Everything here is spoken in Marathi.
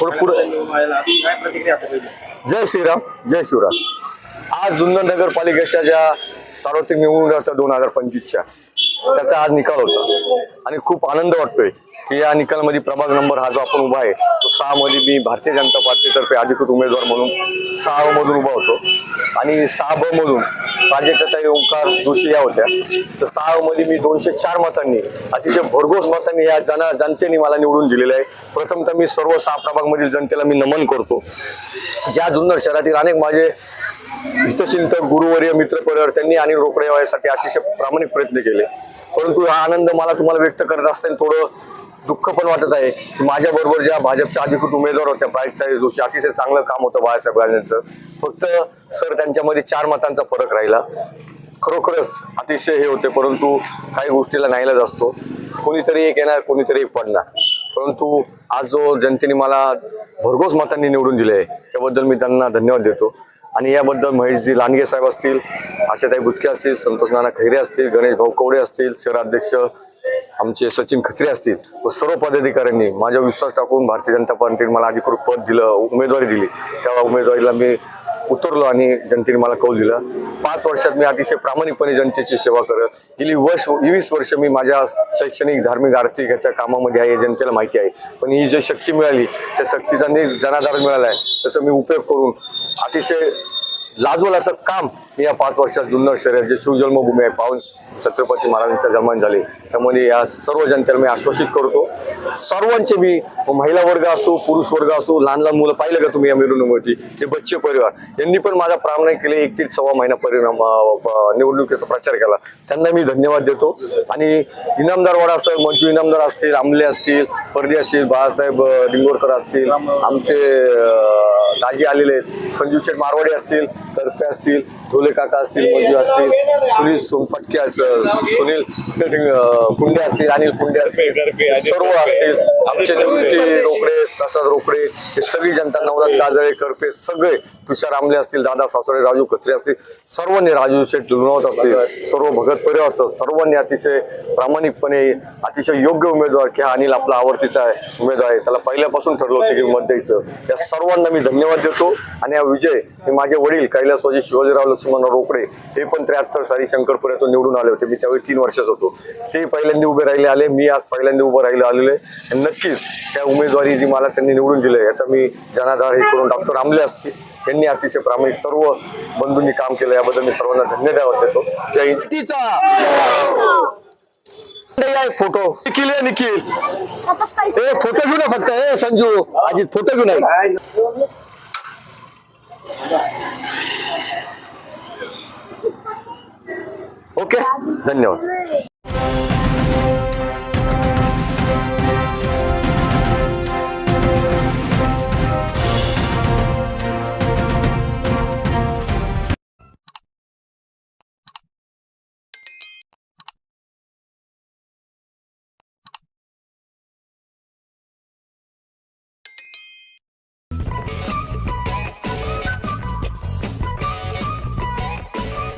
थोडं पुढं काय प्रतिक्रिया जय श्रीराम जय शिवराम. आज जुन्नर नगरपालिकेच्या ज्या सार्वत्रिक निवडणुका होत्या दोन हजार पंचवीसच्या त्याचा आज निकाल होता. आणि खूप आनंद वाटतोय की या निकालामध्ये प्रभाग नंबर हा जो आपण उभा आहे तो सहा मध्ये मी भारतीय जनता पार्टीतर्फे अधिकृत उमेदवार म्हणून सहा मधून उभा होतो. आणि सहा ब मधून प्राजक्ताई ओंकार जोशी या होत्या. तर सहा मध्ये मी दोनशे चार मतांनी अतिशय भरघोस मतांनी या जना जनतेने मला निवडून दिलेलं आहे. प्रथमतः मी सर्व सहा प्रभागमधील जनतेला मी नमन करतो. ज्या जुन्नर शहरातील अनेक माझे हितचिंतक गुरुवर्य मित्र परिवार त्यांनी आणि रोकडे यासाठी अतिशय प्रामाणिक प्रयत्न केले. परंतु हा आनंद मला तुम्हाला व्यक्त करत असताना थोडं दुःख पण वाटत आहे की माझ्याबरोबर ज्या भाजपच्या अधिकृत उमेदवार होत्या प्राजक्ता जोशी अतिशय चांगलं काम होतं बाळासाहेब गांधींचं फक्त सर त्यांच्यामध्ये चार मतांचा फरक राहिला. खरोखरच अतिशय हे होते परंतु काही गोष्टीला नाहीलाच असतो. कोणीतरी एक येणार कोणीतरी एक पडणार. परंतु आज जो जनतेने मला भरघोस मतांनी निवडून दिले आहे त्याबद्दल मी त्यांना धन्यवाद देतो. आणि याबद्दल महेशजी लांडगे साहेब असतील आशाताई बुचके असतील संतोष नाना खैरे असतील गणेश भाऊ कवडे असतील शहराध्यक्ष आमचे सचिन खत्री असतील व सर्व पदाधिकाऱ्यांनी माझ्या विश्वास टाकून भारतीय जनता पार्टीने मला अधिकृत पद दिलं उमेदवारी दिली. त्या उमेदवारीला मी उतरलो आणि जनतेने मला कौल दिला. पाच वर्षात मी अतिशय प्रामाणिकपणे जनतेची सेवा करत गेली वर्ष वीस वर्ष मी माझ्या शैक्षणिक धार्मिक आर्थिक ह्याच्या कामामध्ये आहे जनतेला माहिती आहे. पण ही जी शक्ती मिळाली त्या शक्तीचा नि जनाधार मिळाला आहे त्याचा मी उपयोग करून अतिशय लाजवल असं काम मी या पाच वर्षात जुन्नर शहरात जे शिवजन्मभूमी आहे पावन छत्रपती महाराजांच्या जन्मान झाले त्यामध्ये या सर्व जनतेला मी आश्वासित करतो. सर्वांचे मी महिला वर्ग असो पुरुष वर्ग असो लहान लहान मुलं पाहिलं का तुम्ही या मिरवणुकीवरती? ते बच्चे परिवार. यांनी पण माझा प्रामाणिक केले एक दीड सव्वा महिना परिणाम निवडणुकीचा प्रचार केला. त्यांना मी धन्यवाद देतो. आणि इनामदारवाडा असं मंजू इनामदार असतील आमले असतील परदी असतील बाळासाहेब डिंगोरकर असतील आमचे अं, दाजी आलेले आहेत. संजीव शेठ मारवाडी असतील करते असतील ढोले काका असतील मंजू असतील सुनील सोनफटके अस- सुनील कुंडे असतील अनिल कुंडे असतील सर्व असतील. आमचे निवृत्ती रोकडे प्रसाद रोकडे हे सगळी जनता नवनाथ काजळे करपे सगळे तुषार आमले असतील दादा सासरे राजू खत्रे असतील सर्वांनी राजू शेठ लुणवत असतील सर्व भगत परिवार असतात सर्वांनी अतिशय प्रामाणिकपणे अतिशय योग्य उमेदवार की हा अनिल आपला आवडतीचा आहे उमेदवार आहे. त्याला पहिल्यापासून ठरलं होतं की मत द्यायचं. या सर्वांना मी धन्यवाद देतो. आणि हा विजय हे माझे वडील कैलासवाजी शिवाजीराव लक्ष्मण रोकडे हे पण त्र्याहत्तर साली शंकरपुऱ्यातून निवडून आले होते. मी त्यावेळी तीन वर्षाचा होतो. ते पहिल्यांदा उभे राहिले आले मी आज पहिल्यांदा उभं राहिले आलेले आणि नक्कीच. त्या उमेदवारी जी मला त्यांनी निवडून दिली याचा मी जनाधार हे करून डॉक्टर आमले असतील. यांनी अतिशय प्रामाणिक सर्व बंधूंनी काम केलं याबद्दल मी सर्वांना धन्यवाद देतो. जय फोटो. निखिल निखिल. ए फोटो घेऊ ना फक्त. ए संजू अजित फोटो घेऊ नाही ओके. धन्यवाद.